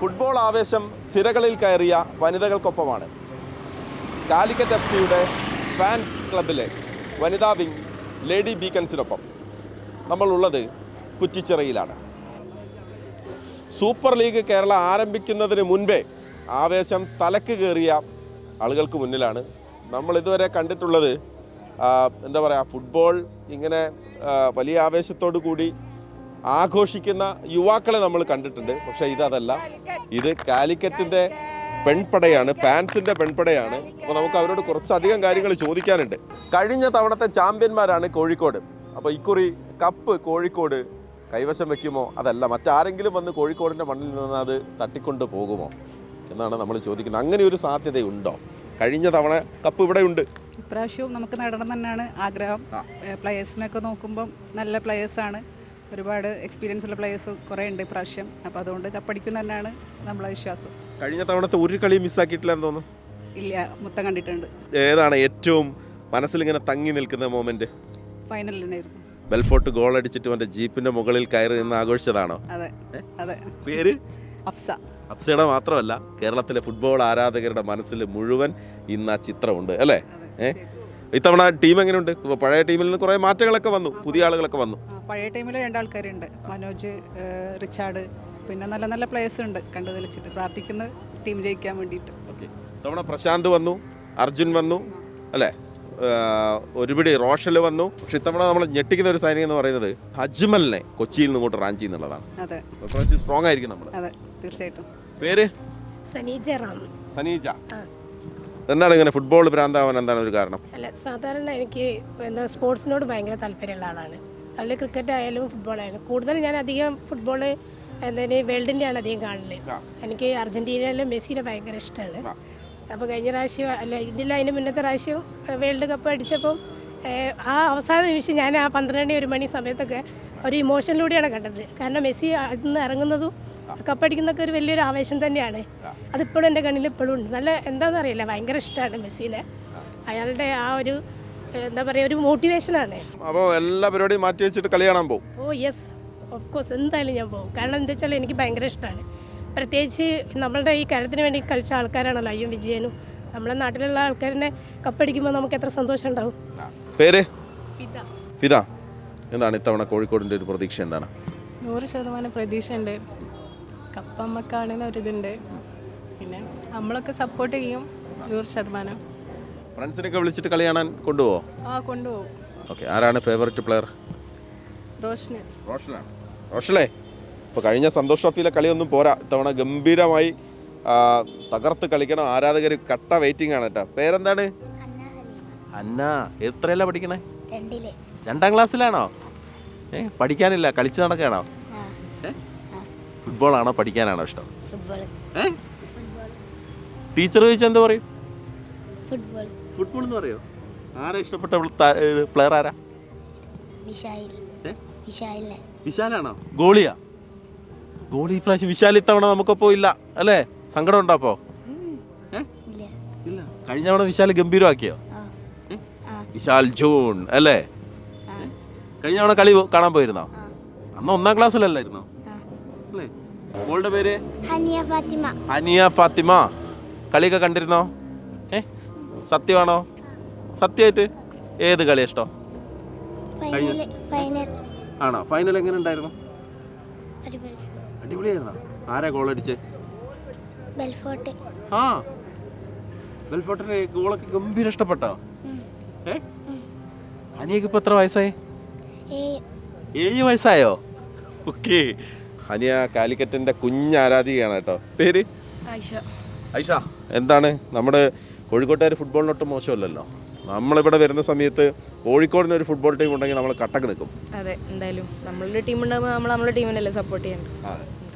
Football ആവേശം സിരകളിൽ കയറിയ വനിതകൾക്കൊപ്പമാണ്. കാലിക്കറ്റ് എഫ് സിയുടെ ഫാൻസ് ക്ലബിലെ വനിതാ വിങ് ലേഡി ബീക്കൻസിനൊപ്പം നമ്മളുള്ളത് കുറ്റിച്ചിറയിലാണ്. സൂപ്പർ ലീഗ് കേരള ആരംഭിക്കുന്നതിന് മുൻപേ ആവേശം തലക്ക് കയറിയ ആളുകൾക്ക് മുന്നിലാണ്. നമ്മൾ ഇതുവരെ കണ്ടിട്ടുള്ളത് എന്താ പറയുക ഫുട്ബോൾ ഇങ്ങനെ വലിയ ആവേശത്തോടു കൂടി ആഘോഷിക്കുന്ന യുവാക്കളെ നമ്മൾ കണ്ടിട്ടുണ്ട്. പക്ഷേ ഇതല്ല ഇത് കാലിക്കറ്റിന്റെ പെൺപടയാണ് ഫാൻസിന്റെ പെൺപടയാണ്. അപ്പോൾ നമുക്ക് അവരോട് കുറച്ചധികം കാര്യങ്ങൾ ചോദിക്കാനുണ്ട്. കഴിഞ്ഞ തവണത്തെ ചാമ്പ്യന്മാരാണ് കോഴിക്കോട്. അപ്പോൾ ഇക്കുറി കപ്പ് കോഴിക്കോട് കൈവശം വെക്കുമോ? അതല്ല. മറ്റാരെങ്കിലും വന്ന് കോഴിക്കോടിന്റെ മണ്ണിൽ നിന്ന് അത് തട്ടിക്കൊണ്ട് പോകുമോ? എന്നാണ് നമ്മൾ ചോദിക്കുന്നത്. അങ്ങനെ ഒരു സാധ്യതയുണ്ടോ? കഴിഞ്ഞ തവണ കപ്പ് ഇവിടെ ഉണ്ട്. ഇപ്രാവശ്യവും നമുക്ക് നടണം തന്നെയാണ് ആഗ്രഹം. പ്ലേയേഴ്സിനൊക്കെ പ്ലെയേഴ്സിനൊക്കെ നോക്കുമ്പം നല്ല പ്ലെയേഴ്സാണ് ഒരുപാട് എക്സ്പീരിയൻസ് ഉള്ള പ്ലേയേഴ്സ് കുറേ ഉണ്ട് ഇപ്രാവശ്യം അപ്പോൾ അതുകൊണ്ട് കപ്പടിക്കും തന്നെയാണ് നമ്മളെ വിശ്വാസം. കഴിഞ്ഞ തവണത്തെ ഒരു കളി മിസ്സാക്കിയിട്ടില്ല എന്ന് തോന്നുന്നു? ഇല്ല മൊത്തം കണ്ടിട്ടുണ്ട്. ഏതാണ് ഏറ്റവും മനസ്സിൽ ഇങ്ങനെ തങ്ങി നിൽക്കുന്ന മൊമെന്റ് ഫൈനലിൽ തന്നെയായിരുന്നു. ബെൽഫോർട്ട് ഗോൾ അടിച്ചിട്ട് അവന്റെ ജീപ്പിന്റെ മുകളിൽ കയറി നിന്ന് ആഘോഷിച്ചതാണോ? അതെ അതെ. പേര്? അഫ്സ. അഫ്സയുടെ മാത്രമല്ല കേരളത്തിലെ ഫുട്ബോൾ ആരാധകരുടെ മനസ്സിൽ മുഴുവൻ ഇന്ന് ആ ചിത്രമുണ്ട് അല്ലേ? ഏഹ് ഇത്തവണ ടീം എങ്ങനെയുണ്ട്? പഴയ ടീമിൽ നിന്ന് കുറേ മാറ്റങ്ങളൊക്കെ വന്നു പുതിയ ആളുകളൊക്കെ വന്നു. പഴയ ടീമിൽ രണ്ടാൾക്കാരുണ്ട്. മനോജ് റിച്ചാർഡ്. പിന്നെ നല്ല നല്ല പ്ലേയേഴ്സ് ഉണ്ട് കണ്ടു തെളിച്ചിട്ട്. പ്രാർത്ഥിക്കുന്ന ടീം ജയിക്കാൻ വേണ്ടിയിട്ട്. ഓക്കെ. ഇത്തവണ പ്രശാന്ത് വന്നു അർജുൻ വന്നു അല്ലേ? ഒരുപിടി റോഷൽ വന്നു. പക്ഷെ ഇത്തവണ നമ്മൾ ഞെട്ടിക്കുന്ന ഒരു സൈനികം എന്ന് പറയുന്നത് അജ്മലിനെ കൊച്ചിയിൽ നിന്ന് ഇങ്ങോട്ട് റാഞ്ചി എന്നുള്ളതാണ് സ്ട്രോങ് ആയിരിക്കും നമ്മൾ അതെ തീർച്ചയായിട്ടും. പേര്? സനീജ റാം. സനീജ. എന്താണ് ഇങ്ങനെ ഫുട്ബോൾ ഭ്രാന്താവാൻ എന്താണ് ഒരു കാരണം? അല്ല സാധാരണ എനിക്ക് എന്താ സ്പോർട്സിനോട് ഭയങ്കര താല്പര്യമുള്ള ആളാണ്. അതിൽ ക്രിക്കറ്റ് ആയാലും ഫുട്ബോൾ ആയാലും. കൂടുതൽ ഞാൻ അധികം ഫുട്ബോൾ എന്താണ് വേൾഡിന്റെ ആണ് അധികം കാണൽ. എനിക്ക് അർജന്റീനയിലും മെസ്സിനെ ഭയങ്കര ഇഷ്ടമാണ് അപ്പോൾ കഴിഞ്ഞ പ്രാവശ്യം അല്ല ഇതിൽ അതിന് മുന്നത്തെ പ്രാവശ്യം വേൾഡ് കപ്പ് അടിച്ചപ്പം ആ അവസാന നിമിഷം ഞാൻ ആ പന്ത്രണ്ട് ഒരു മണി സമയത്തൊക്കെ ഒരു ഇമോഷനിലൂടെയാണ് കണ്ടത്. കാരണം മെസ്സി അന്ന് ഇറങ്ങുന്നതും കപ്പടിക്കുന്നൊക്കെ ഒരു വലിയൊരു ആവേശം തന്നെയാണ്. അതിപ്പോഴും എന്റെ കണ്ണിൽ ഇപ്പോഴും ഉണ്ട്. നല്ല എന്താണെന്ന് അറിയില്ല ഭയങ്കര ഇഷ്ടമാണ് മെസ്സിനെ. അയാളുടെ ആ ഒരു എന്താ പറയുക ഒരു മോട്ടിവേഷനാണ് അപ്പോൾ എല്ലാ പരിപാടിയും മാറ്റി വെച്ചിട്ട് കളി കാണാൻ പോകും ഓ യെസ് ഓഫ് കോഴ്സ് എന്തായാലും ഞാൻ പോകും കാരണം എന്താ വെച്ചാൽ എനിക്ക് ഭയങ്കര ഇഷ്ടമാണ് പ്രത്യേകിച്ച് നമ്മളുടെ ഈ കാര്യത്തിന് വേണ്ടി കളിച്ച ആൾക്കാരാണല്ലോ അയ്യും വിജയനും. നമ്മുടെ നാട്ടിലുള്ള ആൾക്കാരനെ കപ്പടിക്കുമ്പോൾ നമുക്ക് എത്ര സന്തോഷം ഉണ്ടാവും. പേര്? ഫിദ. എന്താണ് ഇത്തവണ കോഴിക്കോടിന്റെ ഒരു പ്രതീക്ഷ എന്താണ്? നൂറ് ശതമാനം പ്രതീക്ഷയുണ്ട്. കപ്പമ്മക്കാണെന്ന് ഒരിതുണ്ട് പിന്നെ നമ്മളൊക്കെ സപ്പോർട്ട് ചെയ്യും നൂറ് ശതമാനം. ഫ്രണ്ട്സിനൊക്കെ വിളിച്ചിട്ട് കളി കാണാൻ കൊണ്ടുപോകോ ആ കൊണ്ടുപോകും. ഓക്കെ ആരാണ് ഫേവററ്റ് പ്ലെയർ റോഷന്. റോഷനാണ്. റോഷലേ ഇപ്പോൾ കഴിഞ്ഞ സന്തോഷ് ട്രോഫിയിലെ കളിയൊന്നും പോരാ. ഇത്തവണ ഗംഭീരമായി തകർത്ത് കളിക്കണം ആരാധകർ കട്ട വെയിറ്റിംഗ് ആണ് കേട്ടോ. പേരെന്താണ്? അന്ന. എത്രയല്ല പഠിക്കണേ? രണ്ടിൽ. രണ്ടാം ക്ലാസ്സിലാണോ? ഏ പഠിക്കാനില്ല കളിച്ച് നടക്കാണോ? ഫുട്ബോൾ ആണോ പഠിക്കാനാണോ ഇഷ്ടം? ഫുട്ബോൾ ടീച്ചർ ചോദിച്ചാൽ എന്താ പറയും? ഫുട്ബോൾ ഫുട്ബോൾ എന്ന് പറയോ? ആരാ ഇഷ്ടപ്പെട്ട പ്ലെയർ ആരാ? വിശാലാണോ? ഗോളിയാ? ഗോളി ഇപ്രാവശ്യം വിശാൽ ഇത്തവണ നമുക്കപ്പോ ഇല്ല അല്ലേ? സങ്കടം ഉണ്ടോ അപ്പോ? ഇല്ല. കഴിഞ്ഞ തവണ വിശാൽ ഗംഭീരമാക്കിയോ? വിശാൽ ജൂൺ അല്ലേ? കഴിഞ്ഞ തവണ കളി കാണാൻ പോയിരുന്നോ? അന്ന് ഒന്നാം ക്ലാസ്സിലല്ലായിരുന്നോ? അല്ലേ? മോളുടെ പേര്? ഹനിയ ഫാത്തിമ. ഹനിയ ഫാത്തിമ. കളിയൊക്കെ കണ്ടിരുന്നോ? ഏ? സത്യമാണോ? സത്യമായിട്ട് ഏത് കളി ഇഷ്ടം? ഫൈനൽ ഫൈനൽ ആണോ? ഫൈനൽ എങ്ങനെ ഉണ്ടായിരുന്നു? അടിപൊളി. അടിപൊളിയായിരുന്നോ? ആരാ ഗോൾ അടിച്ചേ? ബെൽഫോർട്ട്. ആ. വെൽഫോർട്ടിന് ഗോളൊക്കെ ഗംഭീര ഇഷ്ടപ്പെട്ടോ. ഏ? അനിയക്ക് ഇപ്പൊ എത്ര വയസ്സായി? ഏഴ് വയസ്സായോ? ഓക്കെ അനിയ കാലിക്കറ്റിന്റെ കുഞ്ഞാരാധികയാണ് കേട്ടോ. പേര്? ഐഷ. ഐഷ. എന്താണ്? നമ്മുടെ കോഴിക്കോട്ടുകാർ ഫുട്ബോളിനൊട്ടും മോശമല്ലല്ലോ. നമ്മളിവിടെ വരുന്ന സമയത്ത് കോഴിക്കോടിന് ഒരു ഫുട്ബോൾ ടീം ഉണ്ടെങ്കിൽ നമ്മൾ കട്ടക്ക് നിൽക്കും. അതെ എന്തായാലും നമ്മളുടെ ടീം ഉണ്ടാകുമ്പോൾ നമ്മൾ നമ്മുടെ ടീമിനല്ലേ സപ്പോർട്ട് ചെയ്യണം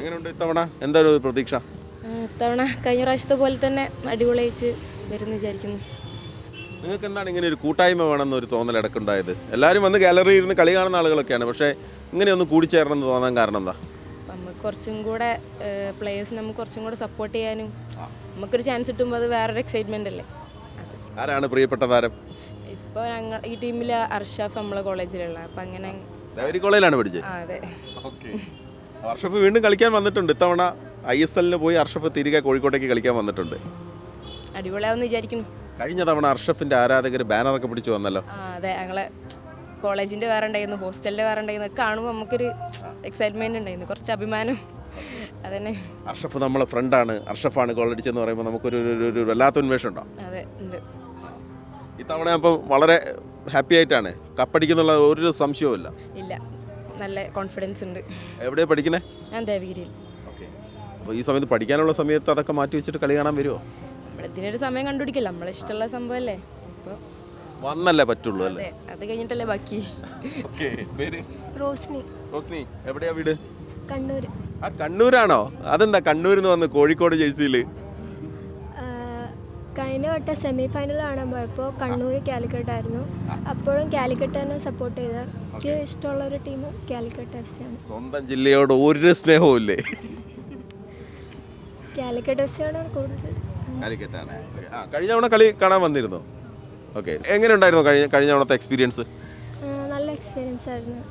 എങ്ങനെയുണ്ട് ഇത്തവണ? എന്തായാലും ഒരു പ്രതീക്ഷ? ഇത്തവണ കഴിഞ്ഞ പ്രാവശ്യത്തെ പോലെ തന്നെ അടിപൊളിയിച്ച് വരുന്നു വിചാരിക്കുന്നു. നിങ്ങൾക്ക് എന്താണ് ഇങ്ങനെ ഒരു കൂട്ടായ്മ വേണമെന്ന് ഒരു തോന്നൽ ഇടക്കുണ്ടായത്? എല്ലാവരും വന്ന് ഗാലറിയിൽ ഇരുന്ന് കളി കാണുന്ന ആളുകളൊക്കെയാണ് പക്ഷേ ഇങ്ങനെയൊന്ന് കൂടിച്ചേരണം എന്ന് തോന്നാൻ കാരണം എന്താ? കുറച്ചും കൂടെ പ്ലേയേഴ്സിന് നമുക്ക് കുറച്ചും കൂടെ സപ്പോർട്ട് ചെയ്യാനും നമുക്കൊരു ചാൻസ് കിട്ടുമ്പോൾ അത് വേറൊരു എക്സൈറ്റ്മെന്റ് അല്ലേ? ആരാണ് പ്രിയപ്പെട്ട താരം? ഇപ്പോൾ ഞങ്ങൾ ഈ ടീമിൽ അർഷാഫ് നമ്മളെ കോളേജിലുള്ള അപ്പം അങ്ങനെ കോളേജിലാണ് പഠിച്ചത് അതെ. ഓക്കെ. അർഷാഫ് വീണ്ടും കളിക്കാൻ വന്നിട്ടുണ്ട്. ഇത്തവണ ഐ എസ് എല്ലിന് പോയി അർഷഫ് തിരികെ കോഴിക്കോട്ടേക്ക് കളിക്കാൻ വന്നിട്ടുണ്ട്. അടിപൊളിയാവുമെന്ന് വിചാരിക്കുന്നു. കഴിഞ്ഞ തവണ അർഷാഫിന്റെ ആരാധകർ ബാനറൊക്കെ പിടിച്ചു വന്നല്ലോ. അതെ. ഞങ്ങളെ കോളേജിന്റെ വേറെ ഉണ്ടായിരുന്നു ഹോസ്റ്റലിന്റെ വേറെ ഉണ്ടായിരുന്നു കാണുമ്പോൾ നമുക്കൊരു എക്സൈറ്റ്മെന്റ് ഉണ്ടായിരുന്നു കുറച്ച് അഭിമാനം. അതന്നെ. അർഷഫ് നമ്മളെ ഫ്രണ്ടാണ് അർഷഫാണ് കോളേജ് എന്ന് പറയുമ്പോൾ നമുക്കൊരു ഒരു- വല്ലാത്ത ഉന്മേഷം ഉണ്ടോ അതെ ഉണ്ട്. ഇത്തവണ അപ്പം വളരെ ഹാപ്പി ആയിട്ടാണ്. കപ്പടിക്കുന്നുള്ള ഒരു സംശയവും ഇല്ല നല്ല കോൺഫിഡൻസ് ഉണ്ട്. എവിടെയാണ് പഠിക്കുന്നത് ഞാൻ ദേവഗിരിയിൽ. ഓക്കെ. അപ്പോൾ ഈ സമയത്ത് പഠിക്കാനുള്ള സമയത്ത് അതൊക്കെ മാറ്റി വെച്ചിട്ട് കളി കാണാൻ വരുമോ നമ്മളിതിനൊരു സമയം കണ്ടുപിടിക്കില്ല നമ്മളെ ഇഷ്ടമുള്ള സംഭവമല്ലേ അപ്പോൾ വന്നല്ലേ പറ്റുള്ളൂ അല്ലേ? അതെ അത് കഴിഞ്ഞിട്ടല്ലേ ബാക്കി. ഓക്കേ പേര്? റോസ്നി. റോസ്നി എവിടെയാ വീട്? കണ്ണൂർ ആ കണ്ണൂരാണോ? അതെന്താ കണ്ണൂരിൽ നിന്ന് വന്ന് കോഴിക്കോട് ജേഴ്സിയിൽ കഴിഞ്ഞ വട്ടം സെമി ഫൈനൽ കാണാൻ പോയപ്പോൾ കണ്ണൂർ കാലിക്കറ്റ് ആയിരുന്നു. അപ്പോഴും കാലിക്കറ്റ് തന്നെ സപ്പോർട്ട് ചെയ്ത എനിക്ക് ഇഷ്ടമുള്ള ഒരു ടീം കാലിക്കറ്റ് എഫ് സി ആണ്. സ്വന്തം ജില്ലയോട് ഒരു സ്നേഹവും ഇല്ലേ? കാലിക്കറ്റ് എഫ് സി ആണ് കൂടുതൽ. കഴിഞ്ഞ തവണ കളി കാണാൻ വന്നിരുന്നു? ഓക്കെ. എങ്ങനെ ഉണ്ടായിരുന്നു കഴിഞ്ഞ കഴിഞ്ഞ തവണത്തെ എക്സ്പീരിയൻസ് നല്ല എക്സ്പീരിയൻസ് ആയിരുന്നു.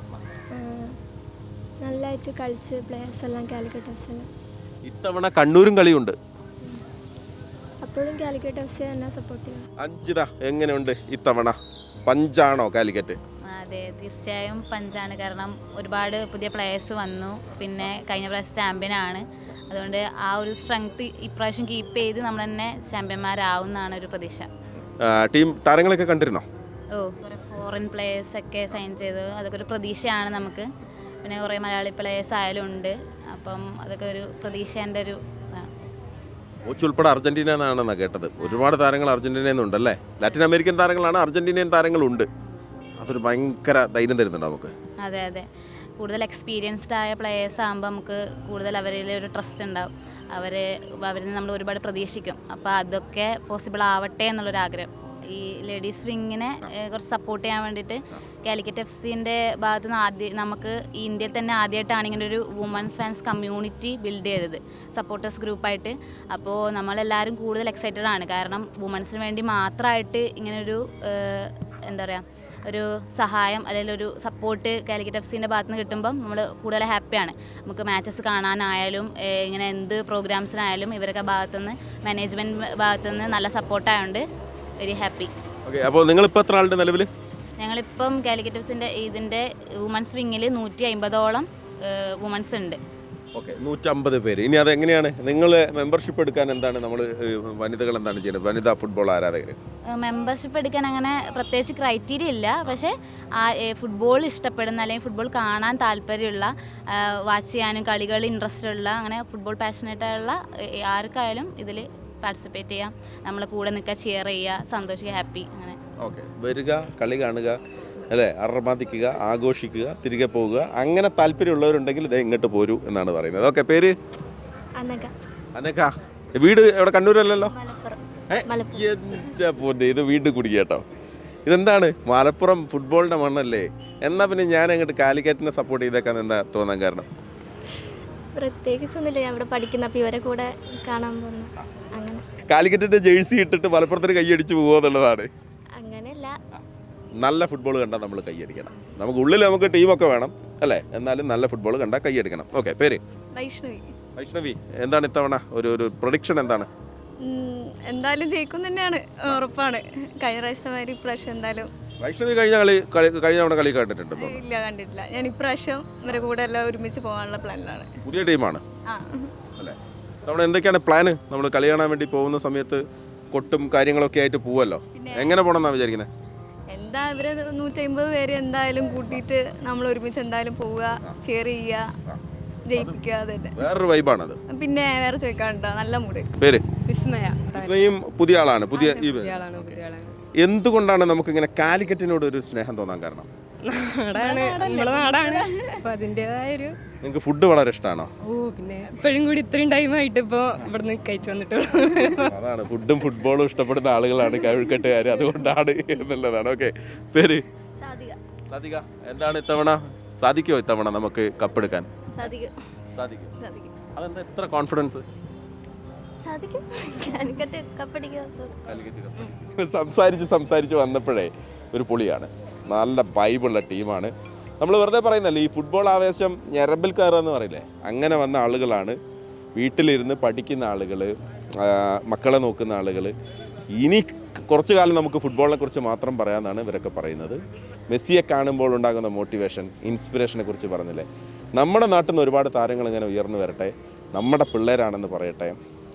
നല്ലായിട്ട് നല്ലതായിട്ട് കളിച്ച് പ്ലേയേഴ്സ് എല്ലാം കാലിക്കറ്റ് എഫ് സി ഇത്തവണ കണ്ണൂരും കളിയുണ്ട്. അപ്പോഴും കാലിക്കറ്റ് എഫ് സി തന്നെ സപ്പോർട്ട് ചെയ്യും. അഞ്ചിത എങ്ങനെയുണ്ട് ഇത്തവണ? പഞ്ചാണോ കാലിക്കറ്റ്? അതെ തീർച്ചയായും പഞ്ചാണ്. കാരണം ഒരുപാട് പുതിയ പ്ലേയേഴ്സ് വന്നു. പിന്നെ കഴിഞ്ഞ പ്രാവശ്യം ചാമ്പ്യൻ ആണ്. അതുകൊണ്ട് ആ ഒരു സ്ട്രെങ്ത് ഇപ്രാവശ്യം കീപ്പ് ചെയ്ത് നമ്മൾ തന്നെ ചാമ്പ്യന്മാരാവുന്നതാണ് ഒരു പ്രതീക്ഷ. ടീം താരങ്ങളൊക്കെ കണ്ടിരുന്നോ? ഓ കുറേ ഫോറിൻ പ്ലേയേഴ്സ് ഒക്കെ സൈൻ ചെയ്തു. അതൊക്കെ ഒരു പ്രതീക്ഷയാണ് നമുക്ക്. പിന്നെ കുറേ മലയാളി പ്ലേയേഴ്സ് ആയാലും ഉണ്ട്. അപ്പം അതൊക്കെ ഒരു പ്രതീക്ഷേന്റെ ഒരു ഇതാണ്. കോച്ച് ഉൾപ്പെടെ അർജന്റീന എന്നാണെന്നാണ് കേട്ടത്. ഒരുപാട് താരങ്ങൾ അർജന്റീനയിൽ നിന്നുണ്ടല്ലേ? ലാറ്റിൻ അമേരിക്കൻ താരങ്ങളാണ് അർജന്റീനിയൻ താരങ്ങളുണ്ട്. അതൊരു ഭയങ്കര ധൈര്യം തരുന്നുണ്ട് നമുക്ക്? അതെ അതെ. കൂടുതൽ എക്സ്പീരിയൻസ്ഡ് ആയ പ്ലേയേഴ്സ് ആകുമ്പോൾ നമുക്ക് കൂടുതൽ അവരിൽ ഒരു ട്രസ്റ്റ് ഉണ്ടാവും അവർ അവരിൽ നിന്ന് നമ്മൾ ഒരുപാട് പ്രതീക്ഷിക്കും. അപ്പോൾ അതൊക്കെ പോസിബിൾ ആവട്ടെ എന്നുള്ളൊരു ആഗ്രഹം. ഈ ലേഡീസ് വിങ്ങിനെ കുറച്ച് സപ്പോർട്ട് ചെയ്യാൻ വേണ്ടിയിട്ട് കാലിക്കറ്റ് എഫ് സിന്റെ ഭാഗത്ത് നിന്ന് ആദ്യം നമുക്ക് ഈ ഇന്ത്യയിൽ തന്നെ ആദ്യമായിട്ടാണ് ഇങ്ങനെ ഒരു വുമൻസ് ഫാൻസ് കമ്മ്യൂണിറ്റി ബിൽഡ് ചെയ്തത്. സപ്പോർട്ടേഴ്സ് ഗ്രൂപ്പായിട്ട് അപ്പോൾ നമ്മളെല്ലാവരും കൂടുതൽ എക്സൈറ്റഡ് ആണ്. കാരണം വുമൻസിന് വേണ്ടി മാത്രമായിട്ട് ഇങ്ങനൊരു എന്താ പറയുക ഒരു സഹായം അല്ലെങ്കിൽ ഒരു സപ്പോർട്ട് കാലിക്കറ്റ് എഫ് സിന്റെ ഭാഗത്ത് നിന്ന് കിട്ടുമ്പം നമ്മൾ കൂടുതൽ ഹാപ്പിയാണ് നമുക്ക് മാച്ചസ് കാണാനായാലും ഇങ്ങനെ എന്ത് പ്രോഗ്രാംസിനായാലും ഇവരൊക്കെ ഭാഗത്തുനിന്ന് മാനേജ്മെന്റ് ഭാഗത്തുനിന്ന് നല്ല സപ്പോർട്ടായതുകൊണ്ട് വെരി ഹാപ്പി ഓക്കെ അപ്പോൾ നിങ്ങളിപ്പോൾ എത്ര ആളുടെ നിലവിൽ? ഞങ്ങളിപ്പം കാലിക്കറ്റ് എഫ് സിന്റെ ഇതിന്റെ വുമൻസ് വിങ്ങിൽ നൂറ്റി അമ്പതോളം വുമൻസ് ഉണ്ട്. ഓക്കെ നൂറ്റമ്പത് പേര്. ഇനി അതെങ്ങനെയാണ്? നിങ്ങൾ മെമ്പർഷിപ്പ് എടുക്കാൻ എന്താണ് നമ്മൾ വനിതകൾ എന്താണ് ചെയ്യുന്നത്? വനിതാ ഫുട്ബോൾ ആരാധകർ മെമ്പർഷിപ്പ് എടുക്കാൻ അങ്ങനെ പ്രത്യേകിച്ച് ക്രൈറ്റീരിയ ഇല്ല. പക്ഷേ ഫുട്ബോൾ ഇഷ്ടപ്പെടുന്ന അല്ലെങ്കിൽ ഫുട്ബോൾ കാണാൻ താല്പര്യമുള്ള വാച്ച് ചെയ്യാനും കളികൾ ഇൻട്രസ്റ്റ് ഉള്ള അങ്ങനെ ഫുട്ബോൾ പാഷനേറ്റ് ആയുള്ള ആർക്കായാലും ഇതിൽ പാർട്ടിസിപ്പേറ്റ് ചെയ്യാം. നമ്മളെ കൂടെ നിൽക്കുക ചെയർ ചെയ്യുക സന്തോഷിക്കുക ഹാപ്പി അങ്ങനെ. ഓക്കെ വരിക കളി കാണുക അല്ലേ? അർമാദിക്കുക ആഘോഷിക്കുക തിരികെ പോവുക. അങ്ങനെ താല്പര്യമുള്ളവരുണ്ടെങ്കിൽ ഇത് ഇങ്ങോട്ട് പോരൂ എന്നാണ് പറയുന്നത്. ഓക്കെ പേര്? അനക അനക്ക വീട് എവിടെ? കണ്ണൂരല്ലല്ലോ? എന്റെ പൊന്നെ ഇത് വീട് കുടുങ്ങി കേട്ടോ. ഇതെന്താണ്? മലപ്പുറം ഫുട്ബോളിന്റെ മണ്ണല്ലേ? എന്നാൽ പിന്നെ ഞാൻ അങ്ങോട്ട് കാലിക്കറ്റിനെ സപ്പോർട്ട് ചെയ്തേക്കാൻ എന്താ തോന്നാൻ കാരണം? പ്രത്യേകിച്ചൊന്നുമില്ല. ഞാൻ ഇവിടെ പഠിക്കുന്ന അപ്പോൾ ഇവരെ കൂടെ കാണാൻ പോകുന്നു അങ്ങനെ. കാലിക്കറ്റിന്റെ ജേഴ്സി ഇട്ടിട്ട് മലപ്പുറത്തിന് കൈയടിച്ച് പോകുക എന്നുള്ളതാണ്. നല്ല ഫുട്ബോൾ കണ്ടാൽ നമ്മൾ കൈയടിക്കണം. നമുക്ക് ഉള്ളിൽ നമുക്ക് ടീമൊക്കെ വേണം അല്ലേ? എന്നാലും നല്ല ഫുട്ബോൾ കണ്ടാൽ കൈയടിക്കണം. ഓക്കെ പേര്? വൈഷ്ണവി. വൈഷ്ണവി എന്താണ് ഇത്തവണ? ഒരു ഒരു പ്രൊഡിക്ഷൻ എന്താണ്? എന്തായാലും ജയിക്കും തന്നെയാണ് ഉറപ്പാണ്. കഴിഞ്ഞ പ്രാവശ്യത്തെ മാതിരി ഇപ്രാവശ്യം എന്തായാലും. വൈഷ്ണവി കഴിഞ്ഞ കളി കളി കഴിഞ്ഞ തവണ കളി കണ്ടിട്ടുണ്ടോ? ഇല്ല കണ്ടിട്ടില്ല. ഞാൻ ഇപ്രാവശ്യം ഇവരെ കൂടെ എല്ലാം ഒരുമിച്ച് പോകാനുള്ള പ്ലാനിലാണ്. പുതിയ ടീമാണ് ആ. അല്ലേ? നമ്മൾ എന്തൊക്കെയാണ് പ്ലാന് നമ്മൾ കളി കാണാൻ വേണ്ടി പോകുന്ന സമയത്ത് കൊട്ടും കാര്യങ്ങളൊക്കെ ആയിട്ട് പോവല്ലോ. എങ്ങനെ പോകണം എന്നാണ് വിചാരിക്കുന്നത് എന്താ ഇവരെ നൂറ്റമ്പത് പേര് എന്തായാലും കൂട്ടിയിട്ട് നമ്മൾ ഒരുമിച്ച് എന്തായാലും പോവുക ചെയർ ചെയ്യുക ജയിപ്പിക്കുക അതന്നെ. തന്നെ വേറൊരു വൈബാണത് പിന്നെ വേറെ ചോദിക്കാനുണ്ടോ നല്ല മൂഡ് പേര്? വിസ്മയ. വിസ്മയും പുതിയ ആളാണ് പുതിയ ഈ പുതിയ ആളാണ് പുതിയ ആളാണ്. എന്തുകൊണ്ടാണ് നമുക്ക് ഇങ്ങനെ കാലിക്കറ്റിനോട് ഒരു സ്നേഹം തോന്നാൻ കാരണം? നാടാണ്. നമ്മളെ നാടാണ്. അപ്പൊ അതിന്റെതായ ഒരു നിങ്ങൾക്ക് ഫുഡ് വളരെ ഇഷ്ടമാണോ ഓ പിന്നെ എപ്പോഴും കൂടി ഇത്രയും ടൈമായിട്ട് ഇപ്പോൾ ഇവിടുന്ന് കഴിച്ചു വന്നിട്ടുള്ളൂ. അതാണ് ഫുഡും ഫുട്ബോളും ഇഷ്ടപ്പെടുന്ന ആളുകളാണ് കഴുകട്ടുകാർ അതുകൊണ്ടാണ് എന്നുള്ളതാണ്. ഓക്കെ പേര്? സാധിക എന്താണ് ഇത്തവണ? സാധിക്കോ ഇത്തവണ നമുക്ക് കപ്പെടുക്കാൻ സാധിക്കും സാധിക്കും അതെന്താ എത്ര കോൺഫിഡൻസ് സാധിക്കും കാലിക്കറ്റ് കപ്പടിക്കുക സംസാരിച്ച് സംസാരിച്ച് വന്നപ്പോഴേ ഒരു പൊളിയാണ്. നല്ല വൈബുള്ള ടീമാണ് നമ്മൾ വെറുതെ പറയുന്നല്ലേ ഈ ഫുട്ബോൾ ആവേശം ഞരമ്പിൽ കയറുക എന്ന് പറയില്ലേ? അങ്ങനെ വന്ന ആളുകളാണ് വീട്ടിലിരുന്ന് പഠിക്കുന്ന ആളുകൾ മക്കളെ നോക്കുന്ന ആളുകൾ ഇനി കുറച്ചു കാലം നമുക്ക് ഫുട്ബോളിനെ കുറിച്ച് മാത്രം പറയാമെന്നാണ് ഇവരൊക്കെ പറയുന്നത്. മെസ്സിയെ കാണുമ്പോൾ ഉണ്ടാകുന്ന മോട്ടിവേഷൻ ഇൻസ്പിറേഷനെ കുറിച്ച് പറഞ്ഞില്ലേ? നമ്മുടെ നാട്ടിൽ നിന്ന് ഒരുപാട് താരങ്ങൾ ഇങ്ങനെ ഉയർന്നു വരട്ടെ നമ്മുടെ പിള്ളേരാണെന്ന് പറയട്ടെ.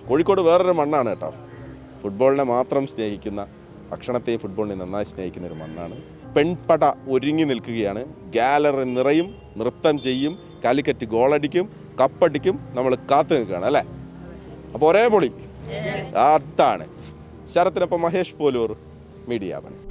കോഴിക്കോട് വേറൊരു മണ്ണാണ് കേട്ടോ. ഫുട്ബോളിനെ മാത്രം സ്നേഹിക്കുന്ന ഭക്ഷണത്തെയും ഫുട്ബോളിനെ നന്നായി സ്നേഹിക്കുന്ന ഒരു മണ്ണാണ്. പെൺപട ഒരുങ്ങി നിൽക്കുകയാണ്. ഗാലറി നിറയും നൃത്തം ചെയ്യും കാലിക്കറ്റ് ഗോളടിക്കും കപ്പടിക്കും നമ്മൾ കാത്തു നിൽക്കുകയാണ് അല്ലേ? അപ്പോൾ ഒരേ പൊളി. അതാണ്. ശരത്തിനൊപ്പം മഹേഷ് പോലൂർ മീഡിയ വൺ